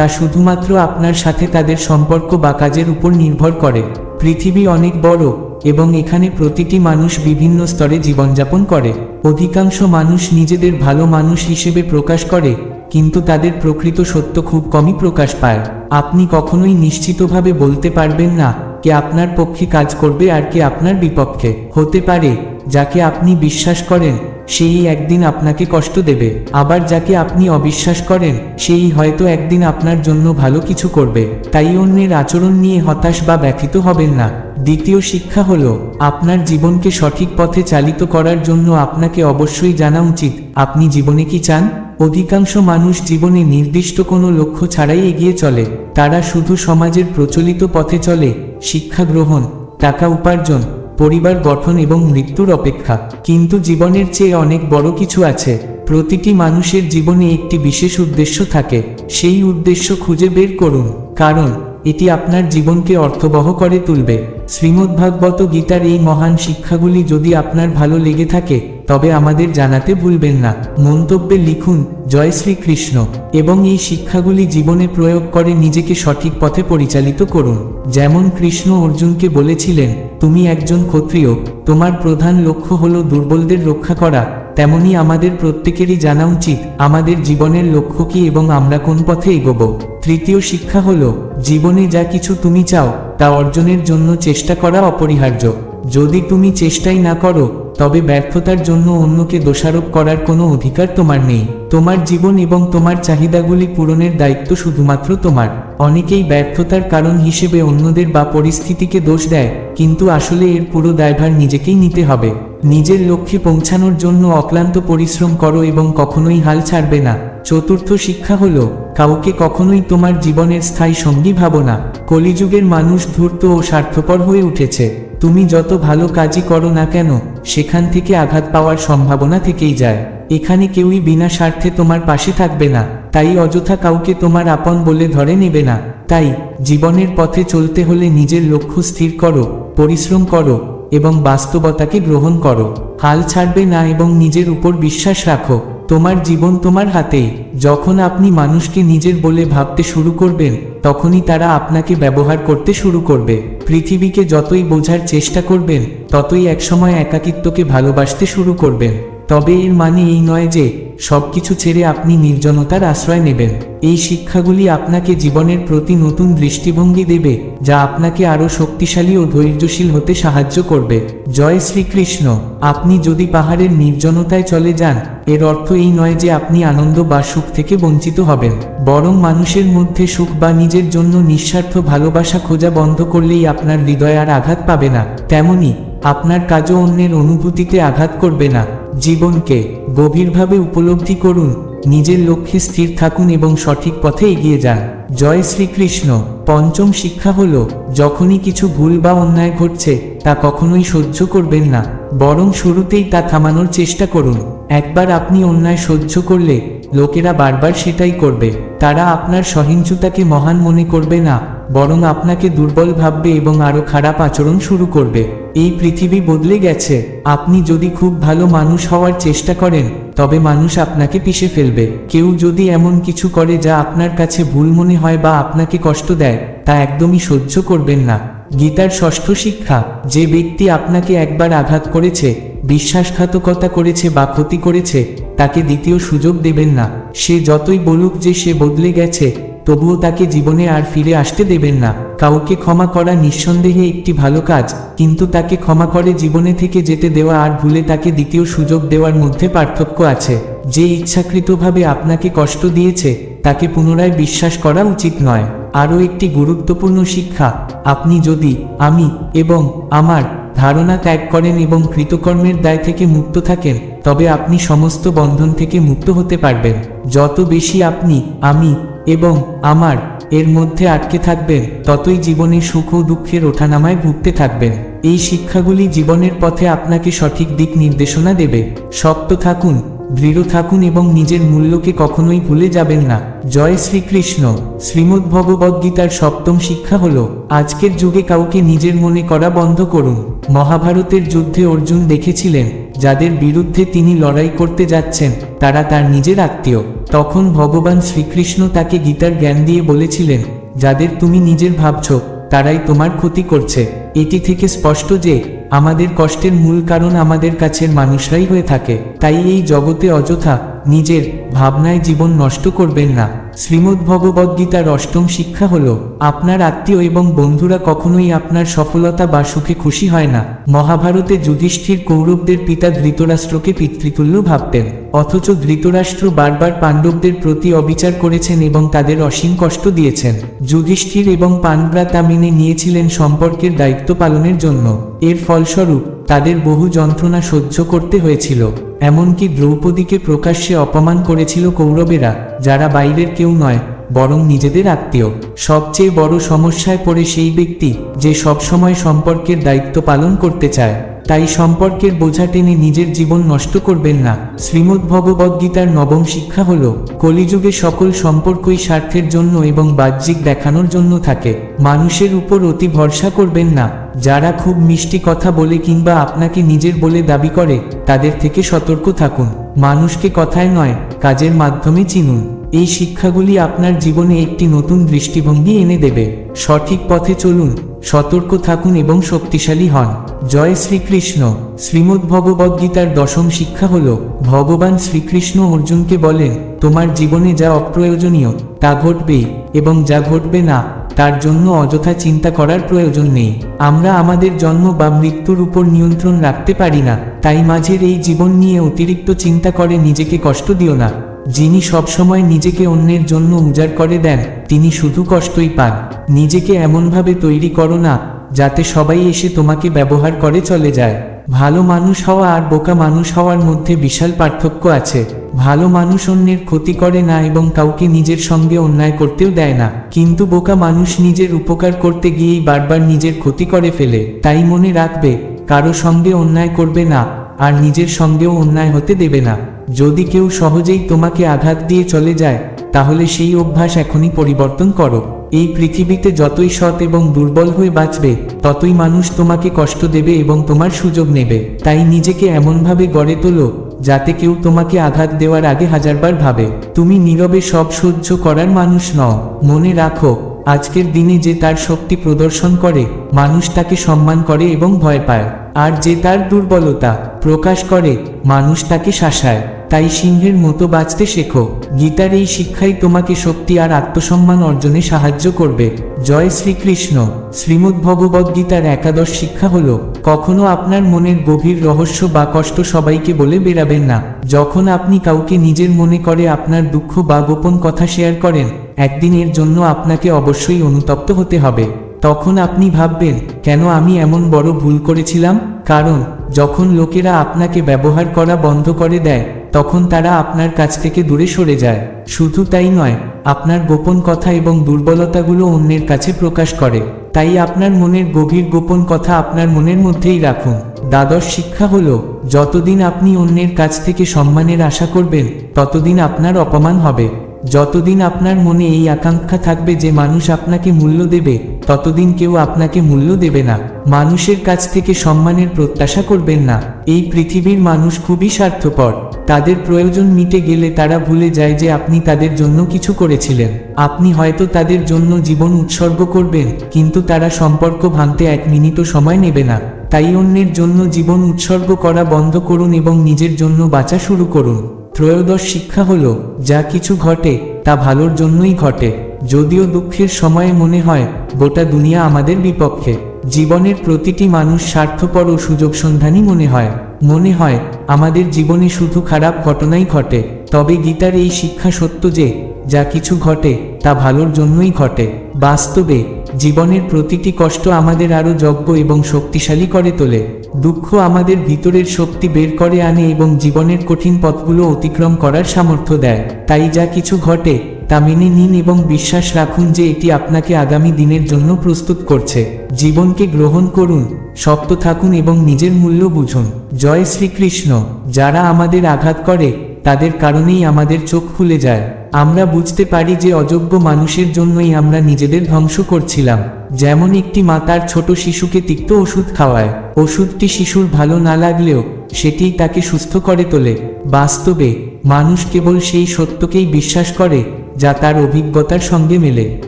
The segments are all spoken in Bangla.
তা শুধুমাত্র আপনার সাথে তাদের সম্পর্ক বা কাজের উপর নির্ভর করে। পৃথিবী অনেক বড় এবং এখানে প্রতিটি মানুষ বিভিন্ন স্তরে জীবনযাপন করে। অধিকাংশ মানুষ নিজেদের ভালো মানুষ হিসেবে প্রকাশ করে, কিন্তু তাদের প্রকৃত সত্য খুব কমই প্রকাশ পায়। আপনি কখনোই নিশ্চিতভাবে বলতে পারবেন না কে আপনার পক্ষে কাজ করবে আর কে আপনার বিপক্ষে? হতে পারে, যাকে আপনি বিশ্বাস করেন, সেই একদিন আপনাকে কষ্ট দেবে। আবার যাকে আপনি অবিশ্বাস করেন, সেই হয়তো একদিন আপনার জন্য ভালো কিছু করবে। তাই অন্যের আচরণ নিয়ে হতাশ বা ব্যথিত হবেন না। দ্বিতীয় শিক্ষা হল, আপনার জীবনকে সঠিক পথে চালিত করার জন্য আপনাকে অবশ্যই জানা উচিত, আপনি জীবনে কি চান? অধিকাংশ মানুষ জীবনে নির্দিষ্ট কোনো লক্ষ্য ছাড়াই এগিয়ে চলে। তারা শুধু সমাজের প্রচলিত পথে চলে, শিক্ষা গ্রহণ, টাকা উপার্জন, পরিবার গঠন এবং মৃত্যুর অপেক্ষা। কিন্তু জীবনের চেয়ে অনেক বড় কিছু আছে। প্রতিটি মানুষের জীবনে একটি বিশেষ উদ্দেশ্য থাকে। সেই উদ্দেশ্য খুঁজে বের করুন। কারণ, এটি আপনার জীবনকে অর্থবহ করে তুলবে। শ্রীমদ্ভাগবত গীতার এই মহান শিক্ষাগুলি যদি আপনার ভালো লেগে থাকে, তবে আমাদের জানাতে ভুলবেন না। মন্তব্যে লিখুন জয় শ্রীকৃষ্ণ, এবং এই শিক্ষাগুলি জীবনে প্রয়োগ করে নিজেকে সঠিক পথে পরিচালিত করুন। যেমন কৃষ্ণ অর্জুনকে বলেছিলেন, তুমি একজন ক্ষত্রিয়, তোমার প্রধান লক্ষ্য হল দুর্বলদের রক্ষা করা। তেমনি আমাদের প্রত্যেকেরই জানা উচিত, আমাদের জীবনের লক্ষ্য কি এবং আমরা কোন পথে এগোব। তৃতীয় শিক্ষা হল, জীবনে যা কিছু তুমি চাও, তা অর্জনের জন্য চেষ্টা করা অপরিহার্য। যদি তুমি চেষ্টাই না করো, তবে ব্যর্থতার জন্য অন্যকে দোষারোপ করার কোনো অধিকার তোমার নেই। তোমার জীবন এবং তোমার চাহিদাগুলি পূরণের দায়িত্ব শুধুমাত্র তোমার। অনেকেই ব্যর্থতার কারণ হিসেবে অন্যদের বা পরিস্থিতিকে দোষ দেয়, কিন্তু আসলে এর পুরো দায়ভার নিজেকেই নিতে হবে। নিজের লক্ষ্যে পৌঁছানোর জন্য অক্লান্ত পরিশ্রম করো এবং কখনোই হাল ছাড়বে না। চতুর্থ শিক্ষা হলো, কাউকে কখনোই তোমার জীবনের স্থায়ী সঙ্গী ভাবো না। কলিযুগের মানুষ ধূর্ত ও স্বার্থপর হয়ে উঠেছে। তুমি যত ভালো কাজই করো না কেন, সেখান থেকে আঘাত পাওয়ার সম্ভাবনা থেকেই যায়। এখানে কেউই বিনা স্বার্থে তোমার পাশে থাকবে না, তাই অযথা কাউকে তোমার আপন বলে ধরে নেবে না। তাই, জীবনের পথে চলতে হলে নিজের লক্ষ্য স্থির করো, পরিশ্রম করো এবং বাস্তবতাকে গ্রহণ করো। হাল ছাড়বে না এবং নিজের উপর বিশ্বাস রাখো। তোমার জীবন তোমার হাতেই। যখন আপনি মানুষকে নিজের বলে ভাবতে শুরু করবেন, তখনই তারা আপনাকে ব্যবহার করতে শুরু করবে। পৃথিবীকে যতই বোঝার চেষ্টা করবেন, ততই একসময় একাকিত্বকে ভালোবাসতে শুরু করবেন। তবে এর মানে এই নয় যে সবকিছু ছেড়ে আপনি নির্জনতার আশ্রয় নেবেন। এই শিক্ষাগুলি আপনাকে জীবনের প্রতি নতুন দৃষ্টিভঙ্গি দেবে, যা আপনাকে আরও শক্তিশালী ও ধৈর্যশীল হতে সাহায্য করবে। জয় শ্রীকৃষ্ণ। আপনি যদি পাহাড়ের নির্জনতায় চলে যান, এর অর্থ এই নয় যে আপনি আনন্দ বা সুখ থেকে বঞ্চিত হবেন। বরং মানুষের মধ্যে সুখ বা নিজের জন্য নিঃস্বার্থ ভালোবাসা খোঁজা বন্ধ করলেই আপনার হৃদয় আর আঘাত পাবে না। তেমনি আপনার কাজও অন্যের অনুভূতিতে আঘাত করবে না। জীবনকে গভীরভাবে উপলব্ধি করুন, নিজের লক্ষ্যে স্থির থাকুন এবং সঠিক পথে এগিয়ে যান। জয় শ্রীকৃষ্ণ। পঞ্চম শিক্ষা হল, যখনই কিছু ভুল বা অন্যায় ঘটছে, তা কখনোই সহ্য করবেন না, বরং শুরুতেই তা থামানোর চেষ্টা করুন। একবার আপনি অন্যায় সহ্য করলে, লোকেরা বারবার সেটাই করবে। তারা আপনার সহিংসতাকে মহান মনে করবে না। বরং আপনাকে দুর্বল ভাববে এবং আরও খারাপ আচরণ শুরু করবে। এই পৃথিবী বদলে গেছে। আপনি যদি খুব ভালো মানুষ হওয়ার চেষ্টা করেন, তবে মানুষ আপনাকে পিষে ফেলবে। কেউ যদি এমন কিছু করে যা আপনার কাছে ভুল মনে হয় বা আপনাকে কষ্ট দেয়, তা একদমই সহ্য করবেন না। গীতার ষষ্ঠ শিক্ষা, যে ব্যক্তি আপনাকে একবার আঘাত করেছে, বিশ্বাসঘাতকতা করেছে বা ক্ষতি করেছে, তাকে দ্বিতীয় সুযোগ দেবেন না। সে যতই বলুক যে সে বদলে গেছে তবুও তাকে জীবনে আর ফিরে আসতে দেবেন না। কাউকে ক্ষমা করা নিঃসন্দেহে একটি ভালো কাজ, কিন্তু তাকে ক্ষমা করে জীবনে থেকে যেতে দেওয়া আর ভুলে তাকে দ্বিতীয় সুযোগ দেওয়ার মধ্যে পার্থক্য আছে। যে ইচ্ছাকৃতভাবে আপনাকে কষ্ট দিয়েছে, তাকে পুনরায় বিশ্বাস করা উচিত নয়। আরও একটি গুরুত্বপূর্ণ শিক্ষা, আপনি যদি, আমি, এবং আমার ধারণা ত্যাগ করেন এবং কৃতকর্মের দায় থেকে মুক্ত থাকেন, তবে আপনি সমস্ত বন্ধন থেকে মুক্ত হতে পারবেন। যত বেশি আপনি, আমি এবং আমার, এর মধ্যে আটকে থাকবেন ততই জীবনে সুখ ও দুঃখের ওঠানামায় ভুগতে থাকবেন এই শিক্ষাগুলি জীবনের পথে আপনাকে সঠিক দিক নির্দেশনা দেবে। শক্ত থাকুন। দৃঢ় থাকুন এবং নিজের মূল্যকে কখনোই ভুলে যাবেন না। জয় শ্রীকৃষ্ণ। শ্রীমদ্ ভগবদ্গীতার সপ্তম শিক্ষা হল, আজকের যুগে কাউকে নিজের মনে করা বন্ধ করুন। মহাভারতের যুদ্ধে অর্জুন দেখেছিলেন, যাদের বিরুদ্ধে তিনি লড়াই করতে যাচ্ছেন, তারা তার নিজের আত্মীয়। তখন ভগবান শ্রীকৃষ্ণ তাকে গীতার জ্ঞান দিয়ে বলেছিলেন, যাদের তুমি নিজের ভাবছ, তারাই তোমার ক্ষতি করছে। এটি থেকে স্পষ্ট যে আমাদের কষ্টের মূল কারণ আমাদের কাছের মানুষরাই হয়ে থাকে। তাই এই জগতে অযথা নিজের ভাবনায় জীবন নষ্ট করবেন না। শ্রীমদ্ ভগবদ্গীতার অষ্টম শিক্ষা হল, আপনার আত্মীয় এবং বন্ধুরা কখনোই আপনার সফলতা বা সুখে খুশি হয় না। মহাভারতে যুধিষ্ঠির কৌরবদের পিতা ধৃতরাষ্ট্রকে পিতৃতুল্য ভাবতেন, অথচ ধৃতরাষ্ট্র বারবার পাণ্ডবদের প্রতি অবিচার করেছেন এবং তাদের অসীম কষ্ট দিয়েছেন। যুধিষ্ঠির এবং পাণ্ডবরা তা মেনে নিয়েছিলেন সম্পর্কের দায়িত্ব পালনের জন্য। এর ফলস্বরূপ, তাদের বহু যন্ত্রণা সহ্য করতে হয়েছিল। এমনকি দ্রৌপদীকে প্রকাশ্যে অপমান করেছিল কৌরবেরা, যারা বাইরের কেউ নয়, বরং নিজেদের আত্মীয়। সবচেয়ে বড় সমস্যায় পড়ে সেই ব্যক্তি যে সবসময় সম্পর্কের দায়িত্ব পালন করতে চায়। তাই সম্পর্কের বোঝা টেনে নিজের জীবন নষ্ট করবেন না। শ্রীমদ্ ভগবদ্গীতার নবম শিক্ষা হল, কলিযুগে সকল সম্পর্কই স্বার্থের জন্য এবং বাহ্যিক দেখানোর জন্য থাকে। মানুষের উপর অতি ভরসা করবেন না। যারা খুব মিষ্টি কথা বলে কিংবা আপনাকে নিজের বলে দাবি করে, তাদের থেকে সতর্ক থাকুন। মানুষকে কথায় নয়, কাজের মাধ্যমে চিনুন। এই শিক্ষাগুলি আপনার জীবনে একটি নতুন দৃষ্টিভঙ্গি এনে দেবে। সঠিক পথে চলুন, সতর্ক থাকুন এবং শক্তিশালী হন। জয় শ্রীকৃষ্ণ। শ্রীমদ্ ভগবদ্গীতার দশম শিক্ষা হল, ভগবান শ্রীকৃষ্ণ অর্জুনকে বলেন, তোমার জীবনে যা অপ্রয়োজনীয়, তা ঘটবেই এবং যা ঘটবে না, তার জন্য অযথা চিন্তা করার প্রয়োজন নেই। আমরা আমাদের জন্ম বা মৃত্যুর উপর নিয়ন্ত্রণ রাখতে পারি না, তাই মাঝের এই জীবন নিয়ে অতিরিক্ত চিন্তা করে নিজেকে কষ্ট দিও না। যিনি সবসময় নিজেকে অন্যের জন্য উজাড় করে দেন, তিনি শুধু কষ্টই পান। নিজেকে এমনভাবে তৈরি করো না যাতে সবাই এসে তোমাকে ব্যবহার করে চলে যায়। ভালো মানুষ হওয়া আর বোকা মানুষ হওয়ার মধ্যে বিশাল পার্থক্য আছে। ভালো মানুষ অন্যের ক্ষতি করে না এবং কাউকে নিজের সঙ্গে অন্যায় করতেও দেয় না। কিন্তু বোকা মানুষ নিজের উপকার করতে গিয়েই বারবার নিজের ক্ষতি করে ফেলে। তাই মনে রাখবে, কারও সঙ্গে অন্যায় করবে না, আর নিজের সঙ্গেও অন্যায় হতে দেবে না। যদি কেউ সহজেই তোমাকে আঘাত দিয়ে চলে যায়, তাহলে সেই অভ্যাস এখনই পরিবর্তন করো। এই পৃথিবীতে যতই সৎ এবং দুর্বল হয়ে বাঁচবে, ততই মানুষ তোমাকে কষ্ট দেবে এবং তোমার সুযোগ নেবে। তাই নিজেকে এমনভাবে গড়ে তোলো, যাতে কেউ তোমাকে আঘাত দেওয়ার আগে হাজারবার ভাবে। তুমি নীরবে সব সহ্য করার মানুষ নও। মনে রাখো, আজকের দিনে যে তার শক্তি প্রদর্শন করে, মানুষ তাকে সম্মান করে এবং ভয় পায়। আর যে তার দুর্বলতা প্রকাশ করে, মানুষ তাকে শাসায়। তাই সিংহের মতো বাঁচতে শেখো। গীতার এই শিক্ষাই তোমাকে শক্তি আর আত্মসম্মান অর্জনে সাহায্য করবে। জয় শ্রীকৃষ্ণ। শ্রীমদ্ ভগবদ্গীতার একাদশ শিক্ষা হল, কখনো আপনার মনের গভীর রহস্য বা কষ্ট সবাইকে বলে বেরাবেন না। যখন আপনি কাউকে নিজের মনে করে আপনার দুঃখ বা গোপন কথা শেয়ার করেন, একদিন এর জন্য আপনাকে অবশ্যই অনুতপ্ত হতে হবে। তখন আপনি ভাববেন, কেন আমি এমন বড় ভুল করেছিলাম? কারণ, যখন লোকেরা আপনাকে ব্যবহার করা বন্ধ করে দেয় তখন তারা আপনার কাছ থেকে দূরে সরে যায়। শুধু তাই নয়, আপনার গোপন কথা এবং দুর্বলতাগুলো অন্যের কাছে প্রকাশ করে। তাই আপনার মনের গভীর গোপন কথা আপনার মনের মধ্যেই রাখুন। দ্বাদশ শিক্ষা হল, যতদিন আপনি অন্যের কাছ থেকে সম্মানের আশা করবেন, ততদিন আপনার অপমান হবে। যতদিন আপনার মনে এই আকাঙ্ক্ষা থাকবে যে মানুষ আপনাকে মূল্য দেবে, ততদিন কেউ আপনাকে মূল্য দেবে না। মানুষের কাছ থেকে সম্মানের প্রত্যাশা করবেন না। এই পৃথিবীর মানুষ খুবই স্বার্থপর। তাদের প্রয়োজন মিটে গেলে তারা ভুলে যায় যে আপনি তাদের জন্য কিছু করেছিলেন। আপনি হয়তো তাদের জন্য জীবন উৎসর্গ করবেন, কিন্তু তারা সম্পর্ক ভাঙতে এক মিনিটও সময় নেবে না। তাই অন্যের জন্য জীবন উৎসর্গ করা বন্ধ করুন এবং নিজের জন্য বাঁচা শুরু করুন। ত্রয়োদশ শিক্ষা হল, যা কিছু ঘটে, তা ভালোর জন্যই ঘটে। যদিও দুঃখের সময়ে মনে হয়, গোটা দুনিয়া আমাদের বিপক্ষে। জীবনের প্রতিটি মানুষ স্বার্থপর ও সুযোগ সন্ধানী মনে হয়। মনে হয়, আমাদের জীবনে শুধু খারাপ ঘটনাই ঘটে, তবে গীতার এই শিক্ষা সত্য যে যা কিছু ঘটে, তা ভালোর জন্যই ঘটে। বাস্তবে, জীবনের প্রতিটি কষ্ট আমাদের আরও যজ্ঞ এবং শক্তিশালী করে তোলে। দুঃখ আমাদের ভিতরের শক্তি বের করে আনে এবং জীবনের কঠিন পথগুলো অতিক্রম করার সামর্থ্য দেয়। তাই যা কিছু ঘটে, তা মেনে নিন এবং বিশ্বাস রাখুন যে এটি আপনাকে আগামী দিনের জন্য প্রস্তুত করছে। জীবনকে গ্রহণ করুন, শক্ত থাকুন এবং নিজের মূল্য বুঝুন। জয় শ্রীকৃষ্ণ, যারা আমাদের আঘাত করে তাদের কারণেই আমাদের চোখ খুলে যায়। আমরা বুঝতে পারি যে অযোগ্য মানুষের জন্যই আমরা নিজেদের ধ্বংস করছিলাম। যেমন একটি মা তার ছোট শিশুকে তিক্ত ওষুধ খাওয়ায়। ওষুধটি শিশুর ভালো না লাগলেও সেটিই তাকে সুস্থ করে তোলে। বাস্তবে, মানুষ কেবল সেই সত্যকেই বিশ্বাস করে যা তার অভিজ্ঞতার সঙ্গে মেলে।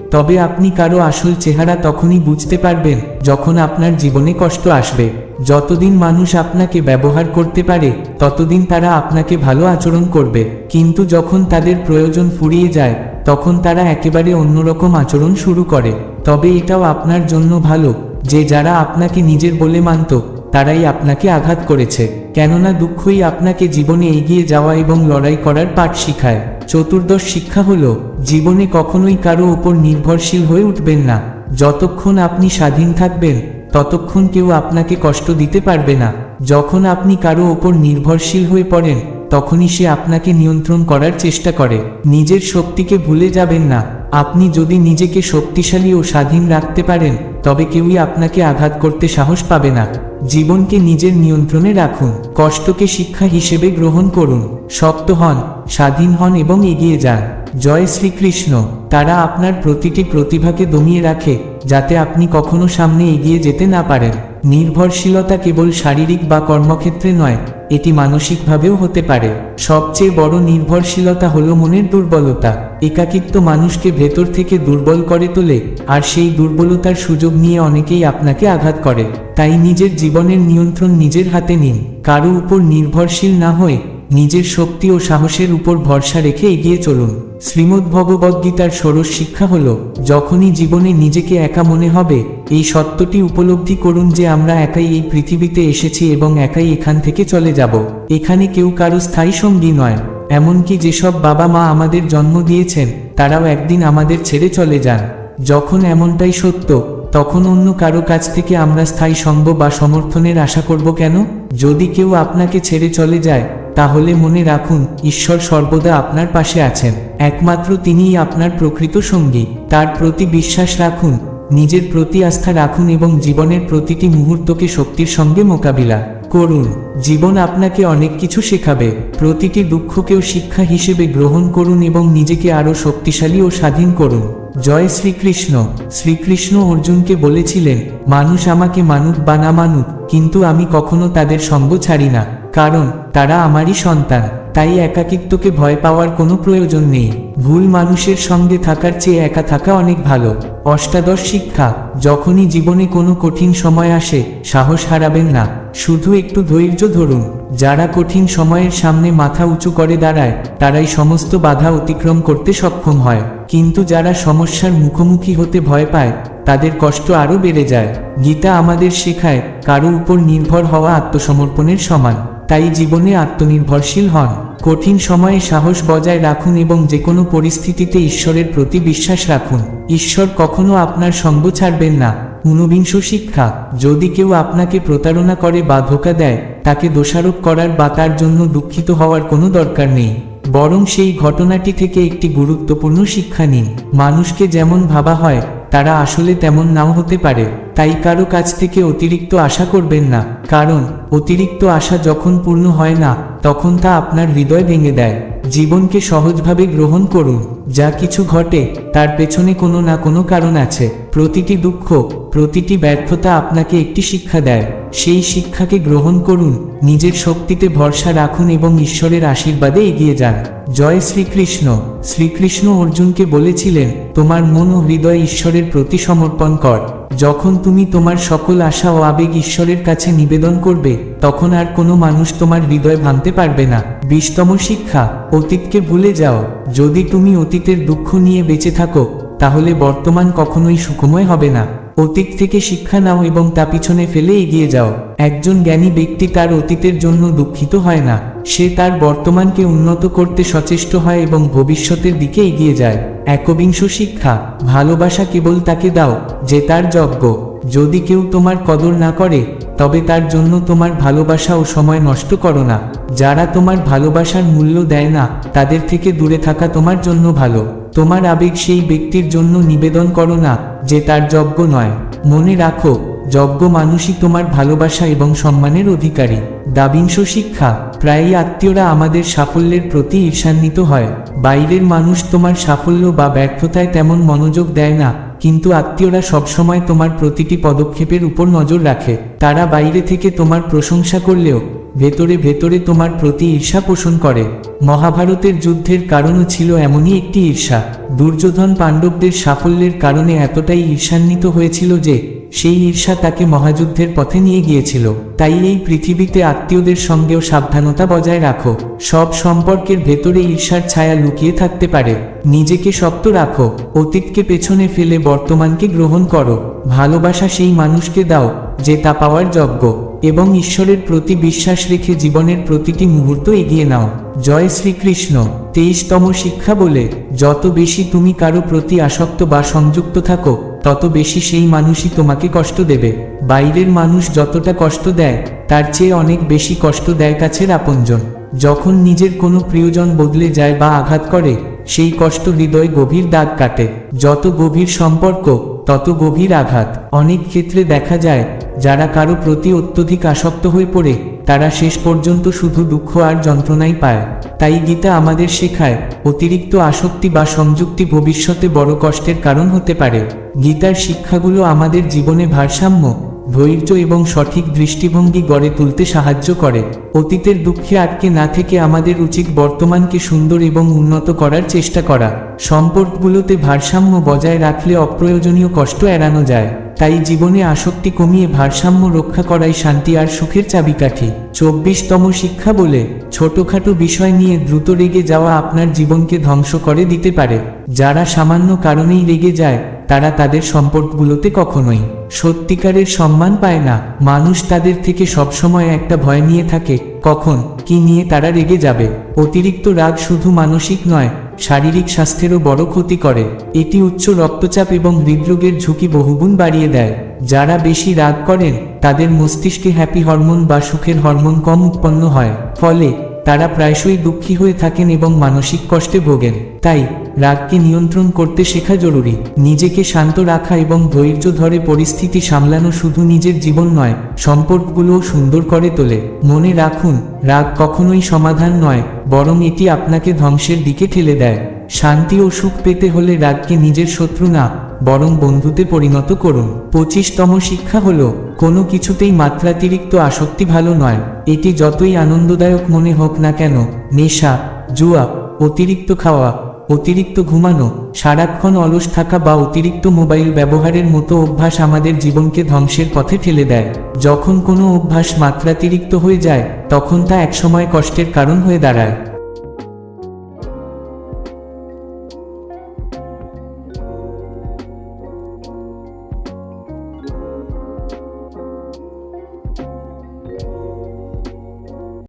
তবে আপনি কারও আসল চেহারা তখনই বুঝতে পারবেন, যখন আপনার জীবনে কষ্ট আসবে। যতদিন মানুষ আপনাকে ব্যবহার করতে পারে, ততদিন তারা আপনাকে ভালো আচরণ করবে। কিন্তু যখন তাদের প্রয়োজন ফুরিয়ে যায়, তখন তারা একেবারে অন্যরকম আচরণ শুরু করে। তবে এটাও আপনার জন্য ভালো, যে যারা আপনাকে নিজের বলে মানত, তারাই আপনাকে আঘাত করেছে। কেননা দুঃখই আপনাকে জীবনে এগিয়ে যাওয়া এবং লড়াই করার পাঠ শিখায়। চতুর্দশ শিক্ষা হলো, জীবনে কখনোই কারও ওপর নির্ভরশীল হয়ে উঠবেন না। যতক্ষণ আপনি স্বাধীন থাকবেন, ততক্ষণ কেউ আপনাকে কষ্ট দিতে পারবে না। যখন আপনি কারও ওপর নির্ভরশীল হয়ে পড়েন, তখনই সে আপনাকে নিয়ন্ত্রণ করার চেষ্টা করে। নিজের শক্তিকে ভুলে যাবেন না। আপনি যদি নিজেকে শক্তিশালী ও স্বাধীন রাখতে পারেন, তবে কেউই আপনাকে আঘাত করতে সাহস পাবে না। জীবনকে নিজের নিয়ন্ত্রণে রাখুন। কষ্টকে শিক্ষা হিসেবে গ্রহণ করুন। শক্ত হন, স্বাধীন হন এবং এগিয়ে যান। জয় শ্রীকৃষ্ণ। তারা আপনার প্রতিটি প্রতিভাকে দমিয়ে রাখে, যাতে আপনি কখনো সামনে এগিয়ে যেতে না পারেন। নির্ভরশীলতা কেবল শারীরিক বা কর্মক্ষেত্রে নয়, এটি মানসিকভাবেও হতে পারে। সবচেয়ে বড় নির্ভরশীলতা হলো মনের দুর্বলতা। একাকিত্ব মানুষকে ভেতর থেকে দুর্বল করে তোলে, আর সেই দুর্বলতার সুযোগ নিয়ে অনেকেই আপনাকে আঘাত করে। তাই নিজের জীবনের নিয়ন্ত্রণ নিজের হাতে নিন। কারও উপর নির্ভরশীল না হয়ে নিজের শক্তি ও সাহসের উপর ভরসা রেখে এগিয়ে চলুন। শ্রীমদ্ ভগবদ্গীতার ষোড়শ শিক্ষা হল, যখনই জীবনে নিজেকে একা মনে হবে, এই সত্যটি উপলব্ধি করুন যে আমরা একাই এই পৃথিবীতে এসেছি এবং একাই এখান থেকে চলে যাব। এখানে কেউ কারও স্থায়ী সঙ্গী নয়, এমনকি যেসব বাবা মা আমাদের জন্ম দিয়েছেন, তারাও একদিন আমাদের ছেড়ে চলে যান। যখন এমনটাই সত্য, তখন অন্য কারও কাছ থেকে আমরা স্থায়ী সঙ্গ বা সমর্থনের আশা করব কেন? যদি কেউ আপনাকে ছেড়ে চলে যায় তাহলে মনে রাখুন, ঈশ্বর সর্বদা আপনার পাশে আছেন। একমাত্র তিনিই আপনার প্রকৃত সঙ্গী। তার প্রতি বিশ্বাস রাখুন, নিজের প্রতি আস্থা রাখুন এবং জীবনের প্রতিটি মুহূর্তকে শক্তির সঙ্গে মোকাবিলা করুন। জীবন আপনাকে অনেক কিছু শেখাবে। প্রতিটি দুঃখকেও শিক্ষা হিসেবে গ্রহণ করুন এবং নিজেকে আরও শক্তিশালী ও স্বাধীন করুন। জয় শ্রীকৃষ্ণ। শ্রীকৃষ্ণ অর্জুনকে বলেছিলেন, মানুষ আমাকে মানুক বা না মানুক, কিন্তু আমি কখনো তাদের সঙ্গ ছাড়ি না। কারণ, তারা আমারই সন্তান, তাই একাকিত্বকে ভয় পাওয়ার কোনো প্রয়োজন নেই। ভুল মানুষের সঙ্গে থাকার চেয়ে একা থাকা অনেক ভালো। অষ্টাদশ শিক্ষা, যখনই জীবনে কোনো কঠিন সময় আসে, সাহস হারাবেন না। শুধু একটু ধৈর্য ধরুন। যারা কঠিন সময়ের সামনে মাথা উঁচু করে দাঁড়ায়, তারাই সমস্ত বাধা অতিক্রম করতে সক্ষম হয়। কিন্তু যারা সমস্যার মুখোমুখি হতে ভয় পায়, তাদের কষ্ট আরও বেড়ে যায়। গীতা আমাদের শেখায়, কারও উপর নির্ভর হওয়া আত্মসমর্পণের সমান। তাই জীবনে আত্মনির্ভরশীল হন। কঠিন সময়ে সাহস বজায় রাখুন এবং যে কোনো পরিস্থিতিতে ঈশ্বরের প্রতি বিশ্বাস রাখুন। ঈশ্বর কখনো আপনার সঙ্গ ছাড়বেন না। ঊনবিংশ শিক্ষা, যদি কেউ আপনাকে প্রতারণা করে বা ধোকা দেয়, তাকে দোষারোপ করার বা তার জন্য দুঃখিত হওয়ার কোনো দরকার নেই। বরং সেই ঘটনাটি থেকে একটি গুরুত্বপূর্ণ শিক্ষা নিন। মানুষকে যেমন ভাবা হয় তারা আসলে তেমন নাও হতে পারে, তাই কারও কাছ থেকে অতিরিক্ত আশা করবেন না, কারণ অতিরিক্ত আশা যখন পূর্ণ হয় না, তখন তা আপনার হৃদয় ভেঙে দেয়। জীবনকে সহজভাবে গ্রহণ করুন। যা কিছু ঘটে, তার পেছনে কোনো না কোনো কারণ আছে। প্রতিটি দুঃখ, প্রতিটি ব্যর্থতা আপনাকে একটি শিক্ষা দেয়। সেই শিক্ষাকে গ্রহণ করুন, নিজের শক্তিতে ভরসা রাখুন এবং ঈশ্বরের আশীর্বাদে এগিয়ে যান। জয় শ্রীকৃষ্ণ। শ্রীকৃষ্ণ অর্জুনকে বলেছিলেন, তোমার মন ও হৃদয় ঈশ্বরের প্রতি সমর্পণ কর। যখন তুমি তোমার সকল আশা ও আবেগ ঈশ্বরের কাছে নিবেদন করবে, তখন আর কোনো মানুষ তোমার হৃদয় ভাঙতে পারবে না। বিশতম শিক্ষা, অতীতকে ভুলে যাও। যদি তুমি অতীতের দুঃখ নিয়ে বেঁচে থাকো, তাহলে বর্তমান কখনোই সুখময় হবে না। অতীত থেকে শিক্ষা নাও এবং তা পিছনে ফেলে এগিয়ে যাও। একজন জ্ঞানী ব্যক্তি তার অতীতের জন্য দুঃখিত হয় না। সে তার বর্তমানকে উন্নত করতে সচেষ্ট হয় এবং ভবিষ্যতের দিকে এগিয়ে যায়। একবিংশ শিক্ষা, ভালোবাসা কেবল তাকে দাও, যে তার যজ্ঞ যদি কেউ তোমার কদর না করে, তবে তার জন্য তোমার ভালোবাসা ও সময় নষ্ট করো না। যারা তোমার ভালোবাসার মূল্য দেয় না, তাদের থেকে দূরে থাকা তোমার জন্য ভালো। তোমার আবেগ সেই ব্যক্তির জন্য নিবেদন করো না, যে তার যজ্ঞ নয়। মনে রাখো যজ্ঞ মানুষই তোমার ভালোবাসা এবং সম্মানের অধিকারী। দাবিংশ শিক্ষা প্রায়ই আত্মীয়রা আমাদের সাফল্যের প্রতি ঈর্ষান্বিত হয়। বাইরের মানুষ তোমার সাফল্য বা ব্যর্থতায় তেমন মনোযোগ দেয় না, কিন্তু আত্মীয়রা সবসময় তোমার প্রতিটি পদক্ষেপের উপর নজর রাখে। তারা বাইরে থেকে তোমার প্রশংসা করলেও ভেতরে ভেতরে তোমার প্রতি ঈর্ষা পোষণ করে। মহাভারতের যুদ্ধের কারণও ছিল এমনই একটি ঈর্ষা। দুর্যোধন পাণ্ডবদের সাফল্যের কারণে এতটাই ঈর্ষান্বিত হয়েছিল যে, সেই ঈর্ষা তাকে মহাযুদ্ধের পথে নিয়ে গিয়েছিল। তাই এই পৃথিবীতে আত্মীয়দের সঙ্গেও সাবধানতা বজায় রাখো। সব সম্পর্কের ভেতরে ঈর্ষার ছায়া লুকিয়ে থাকতে পারে। নিজেকে শক্ত রাখো। অতীতকে পেছনে ফেলে বর্তমানকে গ্রহণ করো। ভালোবাসা সেই মানুষকে দাও, যে তা পাওয়ার যোগ্য। এবং ঈশ্বরের প্রতি বিশ্বাস রেখে জীবনের প্রতিটি মুহূর্ত এগিয়ে নাও। জয় শ্রীকৃষ্ণ। তেইশতম শিক্ষা বলে, যত বেশি তুমি কারও প্রতি আসক্ত বা সংযুক্ত থাকো, তত বেশি সেই মানুষই তোমাকে কষ্ট দেবে। বাইরের মানুষ যতটা কষ্ট দেয়, তার চেয়ে অনেক বেশি কষ্ট দেয় কাছের আপনজন। যখন নিজের কোনো প্রিয়জন বদলে যায় বা আঘাত করে, সেই কষ্ট হৃদয় গভীর দাগ কাটে। যত গভীর সম্পর্ক তত গভীর আঘাত। অনেক ক্ষেত্রে দেখা যায়, যারা কারও প্রতি অত্যধিক আসক্ত হয়ে পড়ে, তারা শেষ পর্যন্ত শুধু দুঃখ আর যন্ত্রণাই পায়। তাই গীতা আমাদের শেখায়, অতিরিক্ত আসক্তি বা সংযুক্তি ভবিষ্যতে বড় কষ্টের কারণ হতে পারে। গীতার শিক্ষাগুলো আমাদের জীবনে ভারসাম্য ধৈর্য এবং সঠিক দৃষ্টিভঙ্গি গড়ে তুলতে সাহায্য করে। অতীতের দুঃখে আটকে না থেকে আমাদের উচিত বর্তমানকে সুন্দর এবং উন্নত করার চেষ্টা করা। সম্পর্কগুলোতে ভারসাম্য বজায় রাখলে অপ্রয়োজনীয় কষ্ট এড়ানো যায়। তাই জীবনে আসক্তি কমিয়ে ভারসাম্য রক্ষা করাই শান্তি আর সুখের চাবিকাঠি। চব্বিশতম শিক্ষা বলে ছোটখাটো বিষয় নিয়ে দ্রুত রেগে যাওয়া আপনার জীবনকে ধ্বংস করে দিতে পারে। যারা সামান্য কারণেই রেগে যায়, তারা তাদের সম্পর্কগুলোতে কখনোই সত্যিকারের সম্মান পায় না। মানুষ তাদের থেকে সবসময় একটা ভয় নিয়ে থাকে, কখন, কি নিয়ে তারা রেগে যাবে। অতিরিক্ত রাগ শুধু মানসিক নয় শারীরিক স্বাস্থ্যেরও বড় ক্ষতি করে। এটি উচ্চ রক্তচাপ এবং হৃদরোগের ঝুঁকি বহুগুণ বাড়িয়ে দেয়। যারা বেশি রাগ করেন, তাদের মস্তিষ্কে হ্যাপি হরমোন বা সুখের হরমোন কম উৎপন্ন হয়। ফলে তারা প্রায়শই দুঃখী হয়ে থাকেন এবং মানসিক কষ্টে ভোগেন। তাই, রাগকে নিয়ন্ত্রণ করতে শেখা জরুরি। নিজেকে শান্ত রাখা এবং ধৈর্য ধরে পরিস্থিতি সামলানো শুধু নিজের জীবন নয়, সম্পর্কগুলোও সুন্দর করে তোলে। মনে রাখুন, রাগ কখনোই সমাধান নয়, বরং এটি আপনাকে ধ্বংসের দিকে ঠেলে দেয়। শান্তি ও সুখ পেতে হলে রাগকে নিজের শত্রু না বরং বন্ধুতে পরিণত করুন। পঁচিশতম শিক্ষা হলো, কোনো কিছুতেই মাত্রাতিরিক্ত আসক্তি ভালো নয়। এটি যতই আনন্দদায়ক মনে হোক না কেন, নেশা, জুয়া, অতিরিক্ত খাওয়া, অতিরিক্ত ঘুমানো, সারাক্ষণ অলস থাকা বা অতিরিক্ত মোবাইল ব্যবহারের মতো অভ্যাস আমাদের জীবনকে ধ্বংসের পথে ঠেলে দেয়। যখন কোনো অভ্যাস মাত্রাতিরিক্ত হয়ে যায়, তখন তা একসময় কষ্টের কারণ হয়ে দাঁড়ায়।